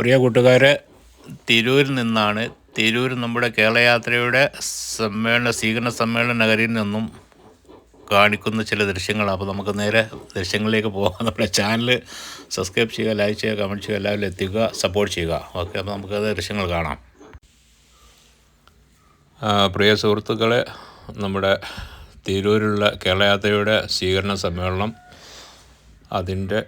പ്രിയ കൂട്ടുകാരെ തിരൂരിൽ നിന്നാണ് തിരൂർ നമ്മുടെ കേരളയാത്രയുടെ സമ്മേളന സ്വീകരണ സമ്മേളന നഗരിയിൽ നിന്നും കാണിക്കുന്ന ചില ദൃശ്യങ്ങളാണ്. അപ്പോൾ നമുക്ക് നേരെ ദൃശ്യങ്ങളിലേക്ക് പോകാം. നമ്മുടെ ചാനൽ സബ്സ്ക്രൈബ് ചെയ്യുക ലൈക്ക് ചെയ്യുക കമന്റ് ചെയ്യുക എല്ലാവരും എത്തിക്കുക സപ്പോർട്ട് ചെയ്യുക. ഓക്കെ അപ്പോൾ നമുക്ക് ദൃശ്യങ്ങൾ കാണാം. പ്രിയ സുഹൃത്തുക്കളെ നമ്മുടെ തിരൂരിലുള്ള കേരളയാത്രയുടെ സ്വീകരണ സമ്മേളനം അതിന്റെ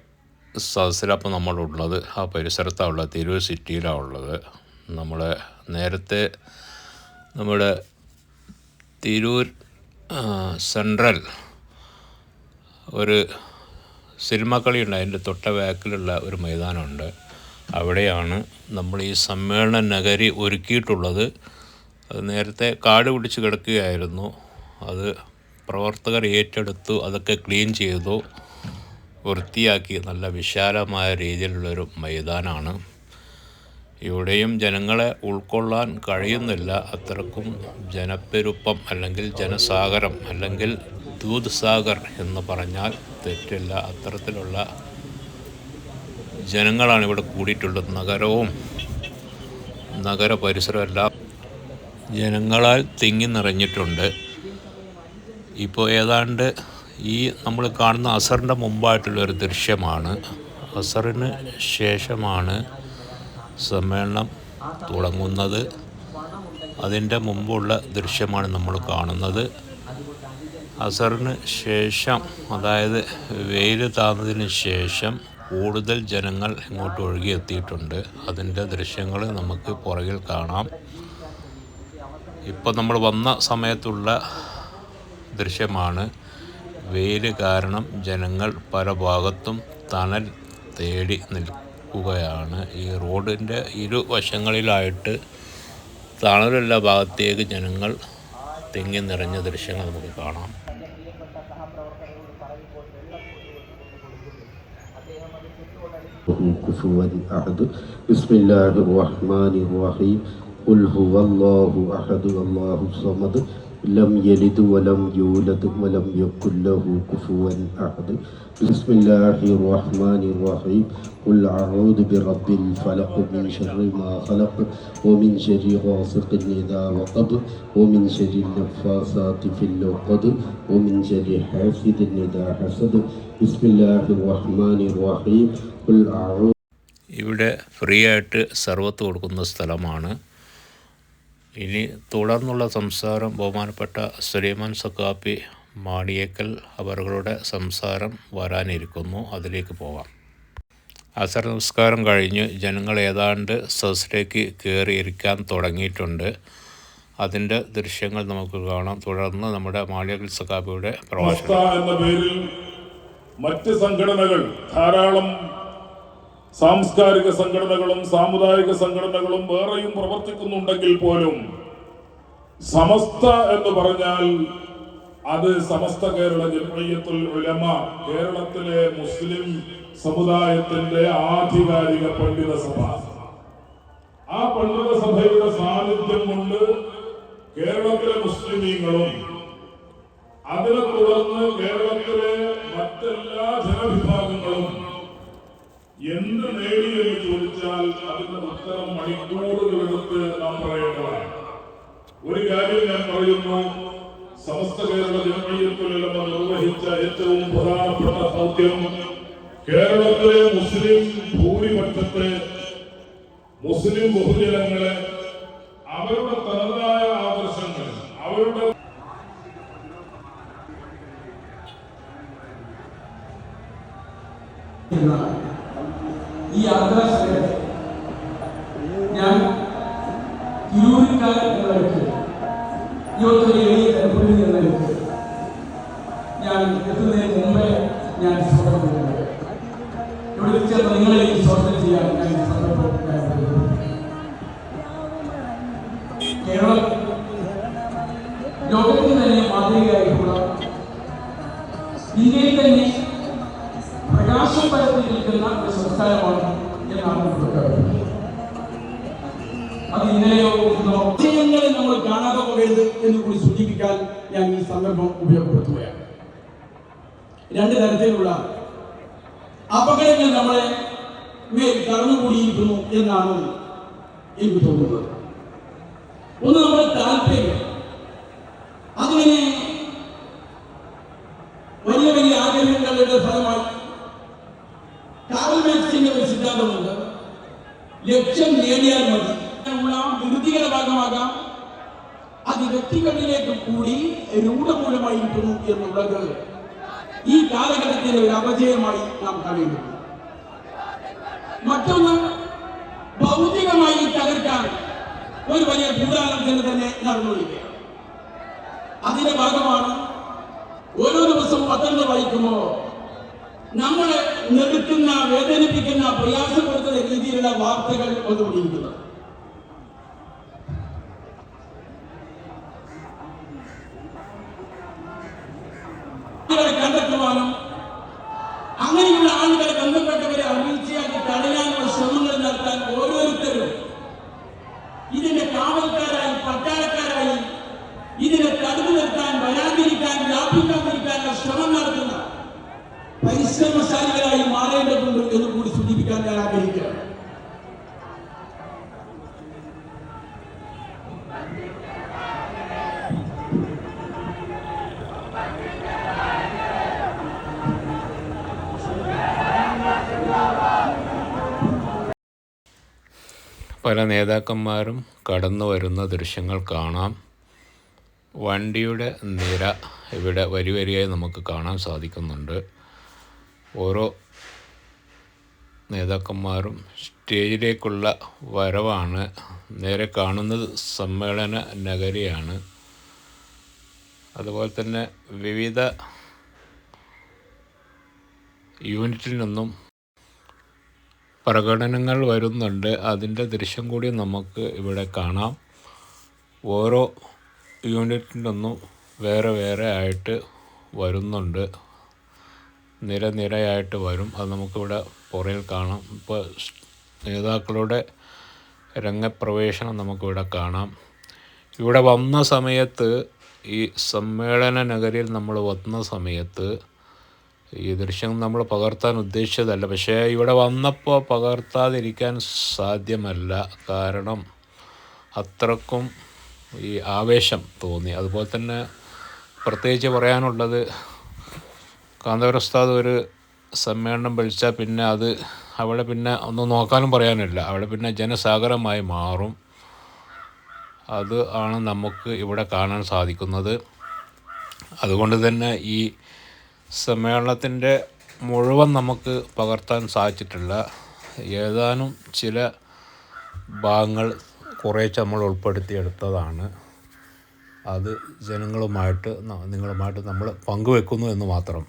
സദസ്സിലപ്പോൾ നമ്മളുള്ളത് ആ പരിസരത്താണ് ഉള്ളത് തിരൂർ സിറ്റിയിലാണ് ഉള്ളത് നമ്മൾ നേരത്തെ നമ്മുടെ തിരൂർ സെൻട്രൽ ഒരു സിനിമ കളിയുണ്ട് അതിന്റെ തൊട്ട ബാക്കിലുള്ള ഒരു മൈതാനമുണ്ട്. അവിടെയാണ് നമ്മൾ ഈ സമ്മേളന നഗരി ഒരുക്കിയിട്ടുള്ളത്. അത് നേരത്തെ കാട് പിടിച്ച് കിടക്കുകയായിരുന്നു. അത് പ്രവർത്തകർ ഏറ്റെടുത്തു. അതൊക്കെ ക്ലീൻ ചെയ്തു. വൃത്തിയാക്കി നല്ല വിശാലമായ രീതിയിലുള്ളൊരു മൈതാനമാണ് ഇവിടെയും ജനങ്ങളെ ഉൾക്കൊള്ളാൻ കഴിയുന്നില്ല. അത്രക്കും ജനപ്പെരുപ്പം അല്ലെങ്കിൽ ജനസാഗരം അല്ലെങ്കിൽ ദൂത് സാഗർ എന്ന് പറഞ്ഞാൽ തെറ്റില്ല. അത്തരത്തിലുള്ള ജനങ്ങളാണ് ഇവിടെ കൂടിയിട്ടുള്ളത്. നഗരവും നഗര പരിസരമെല്ലാം ജനങ്ങളാൽ തിങ്ങി നിറഞ്ഞിട്ടുണ്ട്. ഇപ്പോൾ ഏതാണ്ട് ഈ നമ്മൾ കാണുന്ന അസറിന്റെ മുമ്പായിട്ടുള്ള ഒരു ദൃശ്യമാണ്. അസറിന് ശേഷമാണ് സമ്മേളനം തുടങ്ങുന്നത്. അതിന്റെ മുമ്പുള്ള ദൃശ്യമാണ് നമ്മൾ കാണുന്നത്. അസറിന് ശേഷം അതായത് വെയിൽ താന്നതിന് ശേഷം കൂടുതൽ ജനങ്ങൾ ഇങ്ങോട്ട് ഒഴുകിയെത്തിയിട്ടുണ്ട് അതിന്റെ ദൃശ്യങ്ങൾ നമുക്ക് പുറകിൽ കാണാം. ഇപ്പം നമ്മൾ വന്ന സമയത്തുള്ള ദൃശ്യമാണ്. വെയിൽ കാരണം ജനങ്ങൾ പല ഭാഗത്തും തണൽ തേടി നിൽക്കുകയാണ് ഈ റോഡിൻ്റെ ഇരുവശങ്ങളിലായിട്ട് തണലുള്ള ഭാഗത്തേക്ക് ജനങ്ങൾ തിങ്ങി നിറഞ്ഞ ദൃശ്യങ്ങൾ നമുക്ക് കാണാം كفوا أحد بسم الله الرحمن الرحيم قل هو الله أحد الله الصمد لم يلد ولم يولد ولم يكن له كفوا أحد بسم الله الرحمن الرحيم قل أعوذ برب الفلق من شر ما خلق ومن شر غاسق إذا وقب ومن شر النفاثات في العقد ومن شر حاسد إذا حسد بسم الله الرحمن الرحيم قل أعوذ ഇവിടെ ഫ്രീ ആയിട്ട് സർവത്ത് കൊടുക്കുന്ന സ്ഥലമാണ് ഇനി തുടർന്നുള്ള സംസാരം ബഹുമാനപ്പെട്ട സുലൈമാൻ സക്കാപ്പി മാണിയേക്കൽ അവരുടെ സംസാരം വരാനിരിക്കുന്നു. അതിലേക്ക് പോകാം അസർ നമസ്കാരം കഴിഞ്ഞ്. ജനങ്ങൾ ഏതാണ്ട് സദസ്സിലേക്ക് കയറിയിരിക്കാൻ തുടങ്ങിയിട്ടുണ്ട്. അതിന്റെ ദൃശ്യങ്ങൾ നമുക്ക് കാണാം. തുടർന്ന് നമ്മുടെ മാളിയേക്കൽ സക്കാപ്പിയുടെ പ്രഭാഷണം. എന്ന പേരിൽ മറ്റ് സംഘടനകൾ ധാരാളം സാംസ്കാരിക സംഘടനകളും സാമുദായിക സംഘടനകളും വേറെയും പ്രവർത്തിക്കുന്നുണ്ടെങ്കിൽ പോലും സമസ്ത എന്ന് പറഞ്ഞാൽ അത് സമസ്ത കേരള ജംഇയ്യത്തുൽ ഉലമ കേരളത്തിലെ മുസ്ലിം സമുദായത്തിന്റെ ആധികാരിക പണ്ഡിത സഭ. ആ പണ്ഡിത സഭയുടെ സാന്നിധ്യം കൊണ്ട് കേരളത്തിലെ മുസ്ലിമീങ്ങളും അതിനെ തുടർന്ന് കേരളത്തിലെ മറ്റെല്ലാ ജനവിഭാഗങ്ങളും എന്ത് നേടി എന്ന് ചോദിച്ചാൽ അതിന്റെ ഉത്തരം മണിക്കൂറുകളെടുത്ത് നാം പറയേണ്ടതാണ്. ഒരു കാര്യം ഞാൻ പറയുന്നു സമസ്ത കേരള ജനമീയത്തുലമ നിർവഹിച്ച ഏറ്റവും പ്രധാനപ്പെട്ട ദൗത്യം കേരളത്തിലെ മുസ്ലിം ഭൂരിപക്ഷത്തെ മുസ്ലിം ബഹുജനങ്ങളെ അവരുടെ തനതായ ആദർശങ്ങൾ അവരുടെ ഈ യാത്രാശ്രയം ഞാൻ തിരൂരിക്കാരൻ എന്ന വ്യക്തി ഇവിടുത്തെ എളിയ എന്ന വ്യക്തി ഞാൻ എത്തുന്നതിന് മുമ്പേ ഞാൻ ഇന്നോ വിഷയങ്ങളെ നമ്മൾ കാണാതെ പോകരുത് എന്ന് കൂടി സൂചിപ്പിക്കാൻ ഞാൻ ഈ സന്ദർഭം ഉപയോഗപ്പെടുത്തുകയാണ്. രണ്ട് തരത്തിലുള്ള അപകടങ്ങൾ നമ്മളെ മേൽ കടന്നുകൂടിയിരിക്കുന്നു എന്നാണ് എനിക്ക് തോന്നുന്നത്. ഒന്ന് നമ്മുടെ താല്പര്യം. അതിനെ വലിയ വലിയ ആഗ്രഹങ്ങളുടെ ഫലമായി കാവൽ മാക്സിന്റെ ഒരു സിദ്ധാന്തമുണ്ട്. ലക്ഷ്യം നേടിയാൽ മതി. ഉള്ള വിരുദ്ധികളുടെ ഭാഗമാകാം. അത് വ്യക്തികളിലേക്ക് കൂടി രൂഢമൂലമായിരിക്കുന്നു എന്നുള്ളത് ഈ കാലഘട്ടത്തിലെ ഒരു അപജയമായി നാം കാണേണ്ടത് മറ്റൊന്ന് ഭൗതികമായി തകർക്കാൻ ഒരു വലിയ ഗൂഢാലോചന തന്നെ നടന്നുകൊണ്ടിരിക്കുക അതിന്റെ ഭാഗമാണ് ഓരോ ദിവസവും പത്രങ്ങൾ വായിക്കുമ്പോൾ നമ്മളെ ഞെരുക്കുന്ന വേദനിപ്പിക്കുന്ന പ്രയാസപ്പെടുത്തുന്ന രീതിയിലുള്ള വാർത്തകൾ വന്നുകൊണ്ടിരിക്കുന്നത്. Gloria നേതാക്കന്മാരും കടന്നു വരുന്ന ദൃശ്യങ്ങൾ കാണാം. വണ്ടിയുടെ നിര ഇവിടെ വരി വരിയായി നമുക്ക് കാണാൻ സാധിക്കുന്നുണ്ട്. ഓരോ നേതാക്കന്മാരും സ്റ്റേജിലേക്കുള്ള വരവാണ്. നേരെ കാണുന്നത് സമ്മേളന നഗരിയാണ്. അതുപോലെ തന്നെ വിവിധ യൂണിറ്റിൽ നിന്നും പ്രകടനങ്ങൾ വരുന്നുണ്ട്. അതിന്റെ ദൃശ്യം കൂടി നമുക്ക് ഇവിടെ കാണാം. ഓരോ യൂണിറ്റിൽ നിന്നും വേറെ വേറെ ആയിട്ട് വരുന്നുണ്ട്. നിരനിരയായിട്ട് വരും. അത് നമുക്കിവിടെ പുറയിൽ കാണാം. ഇപ്പോൾ നേതാക്കളുടെ രംഗപ്രവേശനം നമുക്കിവിടെ കാണാം. ഇവിടെ വന്ന സമയത്ത് ഈ സമ്മേളന നഗരിയിൽ നമ്മൾ വന്ന സമയത്ത് ഈ ദൃശ്യം നമ്മൾ പകർത്താൻ ഉദ്ദേശിച്ചതല്ല. പക്ഷേ ഇവിടെ വന്നപ്പോൾ പകർത്താതിരിക്കാൻ സാധ്യമല്ല. കാരണം അത്രക്കും ഈ ആവേശം തോന്നി. അതുപോലെ തന്നെ പ്രത്യേകിച്ച് പറയാനുള്ളത് കാന്തപുരസ്താദ് ഒരു സമ്മേളനം വിളിച്ചാൽ പിന്നെ അത് അവിടെ പിന്നെ ഒന്നും നോക്കാനും പറയാനില്ല. അവിടെ പിന്നെ ജനസാഗരമായി മാറും. അത് ആണ് നമുക്ക് ഇവിടെ കാണാൻ സാധിക്കുന്നത്. അതുകൊണ്ട് തന്നെ ഈ സമ്മേളനത്തിന്റെ മുഴുവൻ നമുക്ക് പകർത്താൻ സാധിച്ചിട്ടില്ല. ഏതാനും ചില ഭാഗങ്ങൾ കുറേശ്ശെ നമ്മൾ ഉൾപ്പെടുത്തിയെടുത്തതാണ്. അത് ജനങ്ങളുമായിട്ട് നിങ്ങളുമായിട്ട് നമ്മൾ പങ്കുവെക്കുന്നു എന്ന് മാത്രം.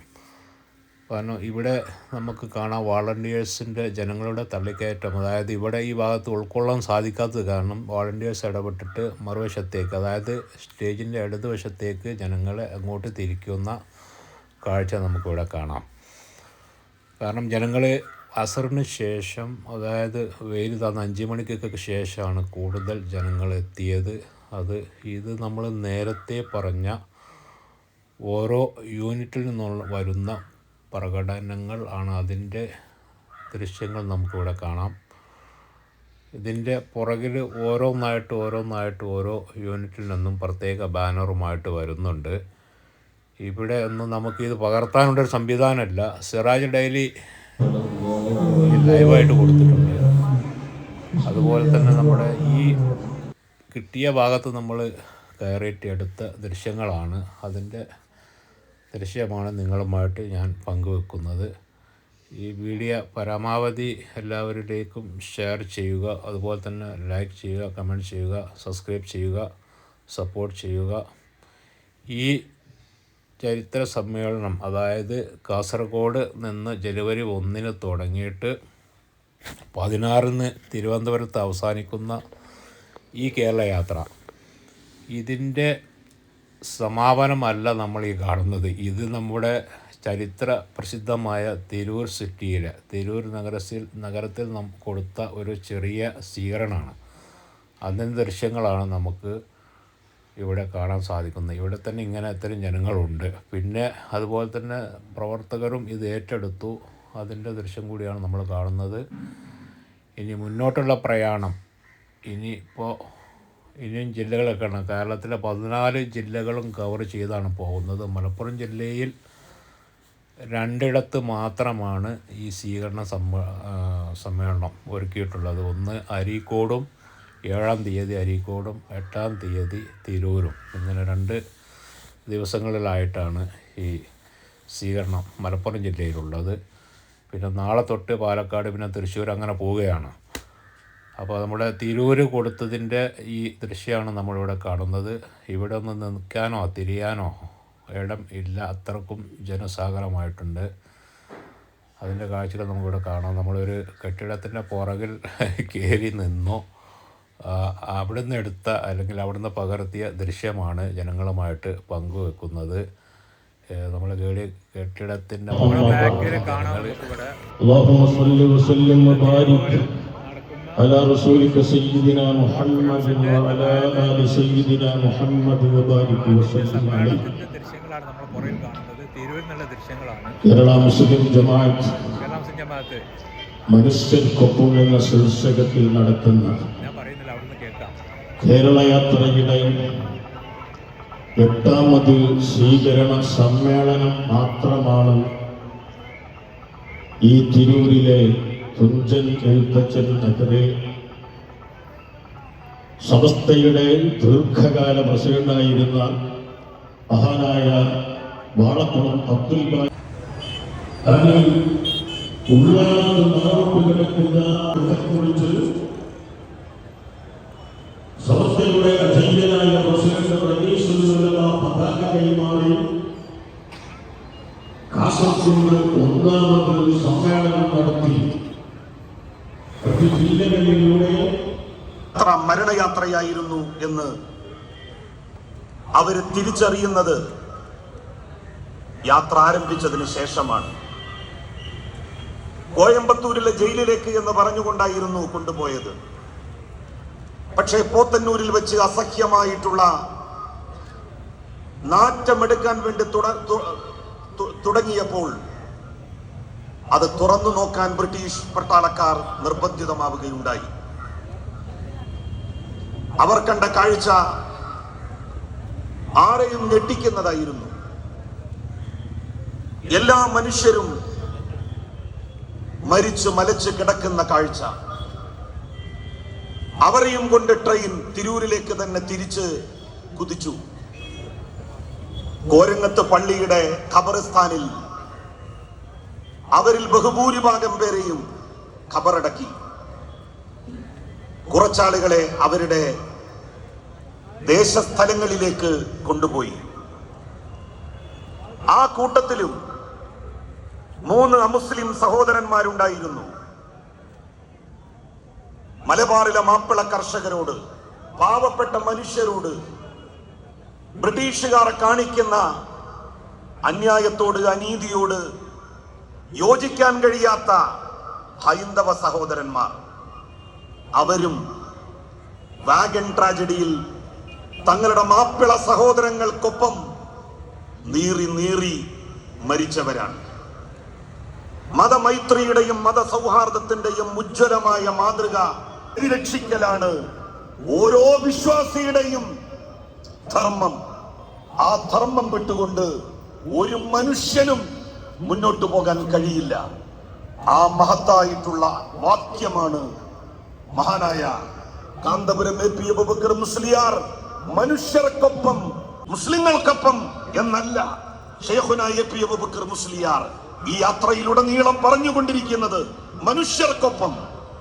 കാരണം ഇവിടെ നമുക്ക് കാണാം വാളണ്ടിയേഴ്സിന്റെ ജനങ്ങളുടെ തള്ളിക്കയറ്റം. അതായത് ഇവിടെ ഈ ഭാഗത്ത് ഉൾക്കൊള്ളാൻ സാധിക്കാത്തത് കാരണം വാളണ്ടിയേഴ്സ് ഇടപെട്ടിട്ട് മറുവശത്തേക്ക് അതായത് സ്റ്റേജിന്റെ ഇടതുവശത്തേക്ക് ജനങ്ങളെ അങ്ങോട്ട് തിരിക്കുന്ന കാഴ്ച നമുക്കിവിടെ കാണാം. കാരണം ജനങ്ങൾ അസറിന് ശേഷം അതായത് വെയിൽ തന്ന അഞ്ച് മണിക്കൊക്കെ ശേഷമാണ് കൂടുതൽ ജനങ്ങൾ എത്തിയത്. അത് ഇത് നമ്മൾ നേരത്തെ പറഞ്ഞ ഓരോ യൂണിറ്റിൽ നിന്നുള്ള വരുന്ന പ്രകടനങ്ങൾ ആണ് അതിന്റെ ദൃശ്യങ്ങൾ നമുക്കിവിടെ കാണാം. ഇതിന്റെ പുറകിൽ ഓരോന്നായിട്ട് ഓരോന്നായിട്ട് ഓരോ യൂണിറ്റിൽ നിന്നും പ്രത്യേക ബാനറുമായിട്ട് വരുന്നുണ്ട്. ഇവിടെ ഒന്നും നമുക്ക് ഇത് പകർത്താനുള്ളൊരു സംവിധാനമല്ല. സിറാജ് ഡെയിലി ലൈവായിട്ട് കൊടുത്തിട്ടുണ്ട്. അതുപോലെ തന്നെ നമ്മുടെ ഈ കിട്ടിയ ഭാഗത്ത് നമ്മൾ കയറിയിട്ട് എടുത്ത ദൃശ്യങ്ങളാണ്. അതിന്റെ ദൃശ്യമാണ് നിങ്ങളുമായിട്ട് ഞാൻ പങ്കുവെക്കുന്നത്. ഈ വീഡിയോ പരമാവധി എല്ലാവരിലേക്കും ഷെയർ ചെയ്യുക. അതുപോലെ തന്നെ ലൈക്ക് ചെയ്യുക കമന്റ് ചെയ്യുക സബ്സ്ക്രൈബ് ചെയ്യുക സപ്പോർട്ട് ചെയ്യുക. ഈ ചരിത്ര സമ്മേളനം അതായത് കാസർഗോഡ് നിന്ന് ജനുവരി ഒന്നിന് തുടങ്ങിയിട്ട് പതിനാറിന് തിരുവനന്തപുരത്ത് അവസാനിക്കുന്ന ഈ കേരള യാത്ര. ഇതിന്റെ സമാപനമല്ല നമ്മൾ ഈ കാണുന്നത്. ഇത് നമ്മുടെ ചരിത്ര പ്രസിദ്ധമായ തിരൂർ സിറ്റിയിലെ തിരൂർ നഗരത്തിൽ നഗരത്തിൽ നാം കൊടുത്ത ഒരു ചെറിയ സ്വീകരണമാണ്. അതിന്റെ ദൃശ്യങ്ങളാണ് നമുക്ക് ഇവിടെ കാണാൻ സാധിക്കുന്നത് ഇവിടെ തന്നെ ഇങ്ങനെ ഇത്തരം ജനങ്ങളുണ്ട്. പിന്നെ അതുപോലെ തന്നെ പ്രവർത്തകരും ഇത് ഏറ്റെടുത്തു. അതിന്റെ ദൃശ്യം കൂടിയാണ് നമ്മൾ കാണുന്നത്. ഇനി മുന്നോട്ടുള്ള പ്രയാണം. ഇനി ഇനിയിപ്പോൾ ഇനിയും ജില്ലകളൊക്കെ ആണ് കേരളത്തിലെ പതിനാല് ജില്ലകളും കവർ ചെയ്താണ് പോകുന്നത്. മലപ്പുറം ജില്ലയിൽ രണ്ടിടത്ത് മാത്രമാണ് ഈ സ്വീകരണ സമ്മേളനം ഒരുക്കിയിട്ടുള്ളത്. ഒന്ന് അരീക്കോടും ഏഴാം തീയതി അരീക്കോടും എട്ടാം തീയതി തിരൂരും. ഇങ്ങനെ രണ്ട് ദിവസങ്ങളിലായിട്ടാണ് ഈ സ്വീകരണം മലപ്പുറം ജില്ലയിലുള്ളത്. പിന്നെ നാളെ തൊട്ട് പാലക്കാട് പിന്നെ തൃശ്ശൂർ അങ്ങനെ പോവുകയാണ്. അപ്പോൾ നമ്മുടെ തിരൂര് കൊടുത്തതിന്റെ ഈ ദൃശ്യമാണ് നമ്മളിവിടെ കാണുന്നത്. ഇവിടെ ഒന്ന് നിൽക്കാനോ തിരിയാനോ ഇടം ഇല്ല. അത്രക്കും ജനസാഗരമായിട്ടുണ്ട്. അതിന്റെ കാഴ്ചകൾ നമുക്കിവിടെ കാണാം. നമ്മളൊരു കെട്ടിടത്തിന്റെ പുറകിൽ കയറി നിന്നു. അവിടുന്ന് എടുത്ത അല്ലെങ്കിൽ അവിടുന്ന് പകർത്തിയ ദൃശ്യമാണ് ജനങ്ങളുമായിട്ട് പങ്കുവെക്കുന്നത് നമ്മൾ കേടി കെട്ടിടത്തിൻ്റെ ബാക്കിൽ കാണാൻ ഇവിടെ اللهم صل وسلم وبارك على رسولك سيدنا محمد وعلى آل سيدنا محمد وبارك وسلم عليه ദൃശ്യങ്ങളാണ് നമ്മൾ പുറകിൽ കാണുന്നത് തിരൂരിൽ നിന്നുള്ള ദൃശ്യങ്ങളാണ് കേരള മുസ്ലിം ജമാഅത്ത് കേരള മുസ്ലിം ജമാഅത്ത് മനുഷ്യർക്കൊപ്പം എന്ന ശീർഷകത്തിൽ നടത്തുന്ന കേരള എട്ടാമത് സ്വീകരണ സമ്മേളനം മാത്രമാണ് ഈ തിരൂരിലെ തുഞ്ചൻ എഴുത്തച്ഛൻ നഗറിൽ സമസ്തയുടെ ദീർഘകാല പ്രസിഡന്റായിരുന്ന മഹാനായ വാളക്കുളം അബ്ദുൽ ഉള്ള കിടക്കുന്ന കുറിച്ച് സമ്മേളനം നടത്തി. യാത്ര മരണയാത്രയായിരുന്നു എന്ന് അവർ തിരിച്ചറിയുന്നത് യാത്ര ആരംഭിച്ചതിന് ശേഷമാണ്. കോയമ്പത്തൂരിലെ ജയിലിലേക്ക് എന്ന് പറഞ്ഞുകൊണ്ടായിരുന്നു കൊണ്ടുപോയത്. പക്ഷേ പോത്തന്നൂരിൽ വെച്ച് അസഹ്യമായിട്ടുള്ള നാറ്റമെടുക്കാൻ വേണ്ടി തുടങ്ങിയപ്പോൾ അത് തുറന്നു നോക്കാൻ ബ്രിട്ടീഷ് പട്ടാളക്കാർ നിർബന്ധിതമാവുകയുണ്ടായി. അവർ കണ്ട കാഴ്ച ആരെയും ഞെട്ടിക്കുന്നതായിരുന്നു. എല്ലാ മനുഷ്യരും മരിച്ചു മലച്ച് കിടക്കുന്ന കാഴ്ച. അവരെയും കൊണ്ട് ട്രെയിൻ തിരൂരിലേക്ക് തന്നെ തിരിച്ച് കുതിച്ചു. കോരങ്ങത്ത് പള്ളിയുടെ ഖബറിസ്ഥാനിൽ അവരിൽ ബഹുഭൂരിഭാഗം പേരെയും ഖബറടക്കി. കുറച്ചാളുകളെ അവരുടെ ദേശസ്ഥലങ്ങളിലേക്ക് കൊണ്ടുപോയി. ആ കൂട്ടത്തിലും മൂന്ന് അമുസ്ലിം സഹോദരന്മാരുണ്ടായിരുന്നു. മലബാറിലെ മാപ്പിള കർഷകരോട് പാവപ്പെട്ട മനുഷ്യരോട് ബ്രിട്ടീഷുകാർ കാണിക്കുന്ന അന്യായത്തോട് അനീതിയോട് യോജിക്കാൻ കഴിയാത്ത ഹൈന്ദവ സഹോദരന്മാർ. അവരും വാഗൻ ട്രാജഡിയിൽ തങ്ങളുടെ മാപ്പിള സഹോദരങ്ങൾക്കൊപ്പം നീറി നീറി മരിച്ചവരാണ്. മതമൈത്രിയുടെയും മതസൗഹാർദ്ദത്തിന്റെയും ഉജ്ജ്വലമായ മാതൃക പരിരക്ഷിക്കലാണ് ഓരോ വിശ്വാസിയുടെയും ധർമ്മം. ആ ധർമ്മം വിട്ടുകൊണ്ട് ഒരു മനുഷ്യനും മുന്നോട്ട് പോകാൻ കഴിയില്ല. ആ മഹത്തായിട്ടുള്ള വാക്യമാണ് മഹാനായ കാന്തപുരം എ പി അബുബക്കർ മുസ്ലിയാർ മനുഷ്യർക്കൊപ്പം മുസ്ലിങ്ങൾക്കൊപ്പം എന്നല്ല ഷെയ്ഖുന എ പി അബുബക്കർ മുസ്ലിയാർ ഈ യാത്രയിലുടനീളം പറഞ്ഞുകൊണ്ടിരിക്കുന്നത് മനുഷ്യർക്കൊപ്പം.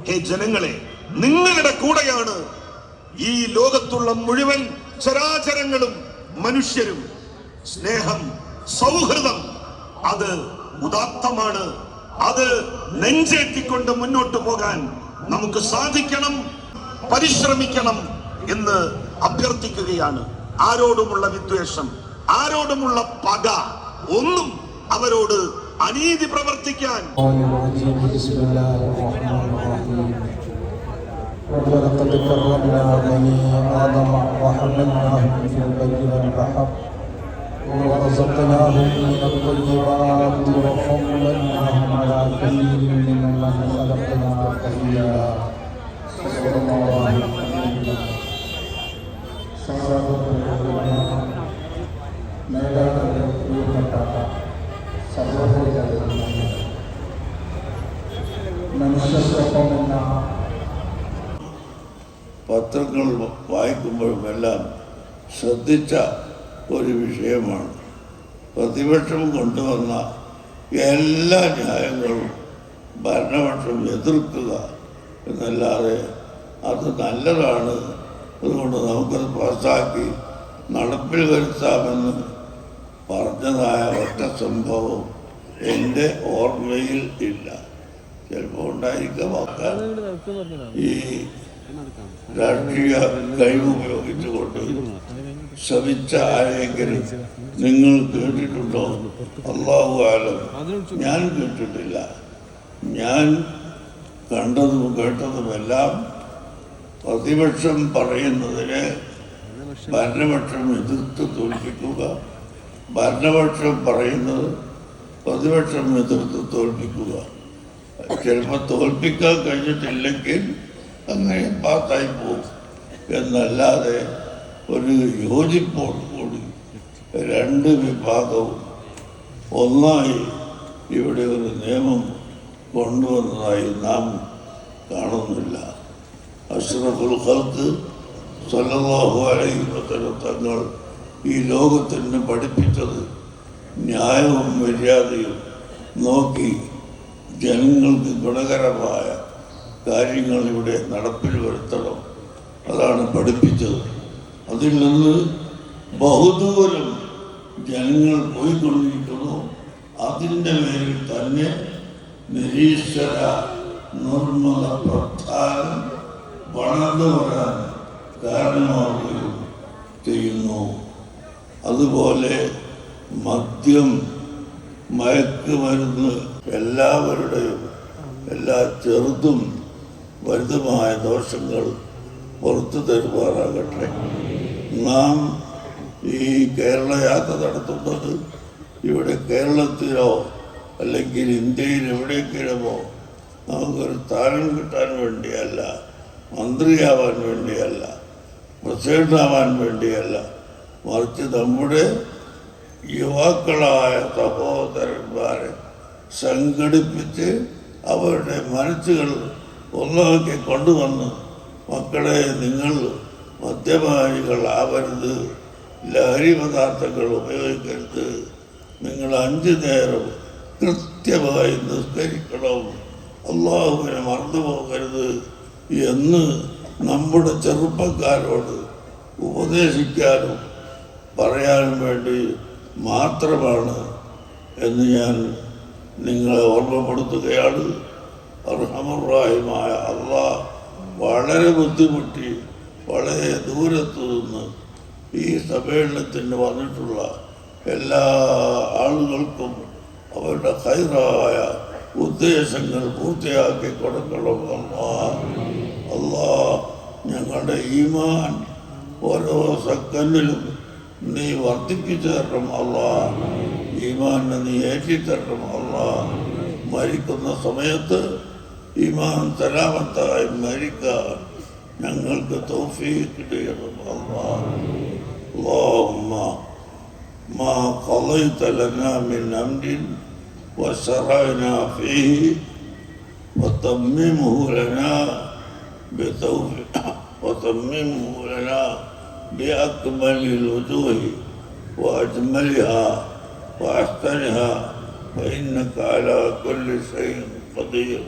ഹേ ജനങ്ങളെ നിങ്ങളുടെ കൂടെയാണ് ഈ ലോകത്തുള്ള മുഴുവൻ ചരാചരങ്ങളും മനുഷ്യരും. സ്നേഹം സൗഹൃദം അത് ഉദാത്തമാണ് അത് നെഞ്ചേറ്റിക്കൊണ്ട് മുന്നോട്ട് പോകാൻ നമുക്ക് സാധിക്കണം പരിശ്രമിക്കണം എന്ന് അഭ്യർത്ഥിക്കുകയാണ് ആരോടുമുള്ള വിദ്വേഷം ആരോടുമുള്ള പക ഒന്നും അവരോട് അനീതി പ്രവർത്തിക്കാൻ الرحمن الرحيم بسم الله الرحمن الرحيم ولقد كرمنا بني آدم وحملناهم في البر والبحر ورزقناهم من الطيبات وفضلناهم على كثير ممن خلقنا تفضيلا صلى الله عليه وسلم മേധാവികളുടെ പ്രിയപ്പെട്ട സഹോദരങ്ങൾ മനുഷ്യർക്കൊപ്പം എന്ന പത്രങ്ങൾ വായിക്കുമ്പോഴുമെല്ലാം ശ്രദ്ധിച്ച ഒരു വിഷയമാണ്. പ്രതിപക്ഷം കൊണ്ടുവന്ന എല്ലാ ന്യായങ്ങളും ഭരണപക്ഷം എതിർക്കുക എന്നല്ലാതെ അത് നല്ലതാണ്. അതുകൊണ്ട് നമുക്കത് പാസ്സാക്കി നടപ്പിൽ വരുത്താമെന്ന് പറഞ്ഞതായ ഒറ്റ സംഭവം എന്റെ ഓർമ്മയിൽ ഇല്ല. ചിലപ്പോൾ ഉണ്ടായിരിക്കാം. ഈ രാഷ്ട്രീയ കഴിവുപയോഗിച്ചുകൊണ്ട് ശ്രമിച്ച ആരെങ്കിലും നിങ്ങൾ കേട്ടിട്ടുണ്ടോ? അള്ളാഹു ആലം ഞാൻ കേട്ടിട്ടില്ല. ഞാൻ കണ്ടതും കേട്ടതുമെല്ലാം പ്രതിപക്ഷം പറയുന്നതിനെ ഭരണപക്ഷം എതിർത്ത് തോൽപ്പിക്കുക. ഭരണപക്ഷം പറയുന്നത് പ്രതിപക്ഷം എതിർത്ത് തോൽപ്പിക്കുക. ചിലപ്പോൾ തോൽപ്പിക്കാൻ കഴിഞ്ഞിട്ടില്ലെങ്കിൽ അങ്ങനെ പാത്തായി പോകും. എന്നല്ലാതെ ഒരു യോജിപ്പോട് കൂടി രണ്ട് വിഭാഗവും ഒന്നായി ഇവിടെ ഒരു നിയമം കൊണ്ടുവന്നതായി നാം കാണുന്നില്ല. അഷ്റഫുൽ ഖൽക്ക് സല്ലല്ലാഹു അലൈഹി തങ്ങൾ ഈ ലോകത്തിന് പഠിപ്പിച്ചത് ന്യായവും മര്യാദയും നോക്കി ജനങ്ങൾക്ക് ഗുണകരമായ കാര്യങ്ങൾ ഇവിടെ നടപ്പിൽ വരുത്തണം. അതാണ് പഠിപ്പിച്ചത്. അതിൽ നിന്ന് ബഹുദൂരം ജനങ്ങൾ പോയിക്കൊണ്ടിരിക്കുന്നു അതിന്റെ പേരിൽ തന്നെ നിരീശ്വര നിർമ്മല പ്രസ്ഥാനം വളർന്നു വരാൻ കാരണമാവുകയും ചെയ്യുന്നു. അതുപോലെ മദ്യം മയക്കുമരുന്ന് എല്ലാവരുടെയും എല്ലാ ചെറുതും വലുതുമായ ദോഷങ്ങൾ പുറത്തു തരുമാറാകട്ടെ നാം ഈ കേരള യാത്ര നടത്തുന്നത് ഇവിടെ കേരളത്തിലോ അല്ലെങ്കിൽ ഇന്ത്യയിൽ എവിടെയെങ്കിലുമോ നമുക്കൊരു സ്ഥാനം കിട്ടാൻ വേണ്ടിയല്ല മന്ത്രിയാവാൻ വേണ്ടിയല്ല പ്രസിഡന്റാവാൻ വേണ്ടിയല്ല മറിച്ച് നമ്മുടെ യുവാക്കളായ സഹോദരന്മാരെ സംഘടിപ്പിച്ച് അവരുടെ മനസ്സുകൾ ഒന്നാക്കി കൊണ്ടുവന്ന് മക്കളെ നിങ്ങൾ മദ്യപാനികളാവരുത്. ലഹരി പദാർത്ഥങ്ങൾ ഉപയോഗിക്കരുത്. നിങ്ങൾ അഞ്ചു നേരം കൃത്യമായി നിസ്കരിക്കണം. അള്ളാഹുവിനെ മറന്നു പോകരുത് എന്ന് നമ്മുടെ ചെറുപ്പക്കാരോട് ഉപദേശിക്കാനും പറയാനും വേണ്ടി മാത്രമാണ് എന്ന് ഞാൻ നിങ്ങളെ ഓർമ്മപ്പെടുത്തുകയാണ്. അർഹമുറായുമായ അള്ളാഹ് വളരെ ബുദ്ധിമുട്ടി വളരെ ദൂരത്തു നിന്ന് ഈ സമ്മേളനത്തിന് വന്നിട്ടുള്ള എല്ലാ ആളുകൾക്കും അവരുടെ ഹൈറായ ഉദ്ദേശങ്ങൾ പൂർത്തിയാക്കി കൊടുക്കണം അള്ളാ. ഞങ്ങളുടെ ഈമാൻ ഓരോ സെക്കൻഡിലും നീ വർദ്ധിപ്പിച്ചു തരണം അല്ലാ ഈമാനെ നീ ഏറ്റിത്തരണം അല്ലാ മരിക്കുന്ന സമയത്ത് ഈമാൻ സലാമത്തായി മരിക്കാൻ ഞങ്ങൾക്ക് തൗഫീഖ് ചെയ്യണം അല്ലാ اللهم ما قضيت لنا من أمر وسرعنا فيه وتممه لنا بتوفيق وتممه لنا بأكمل الوجوه وأجملها وأحسنها فإنك على كل شيء قدير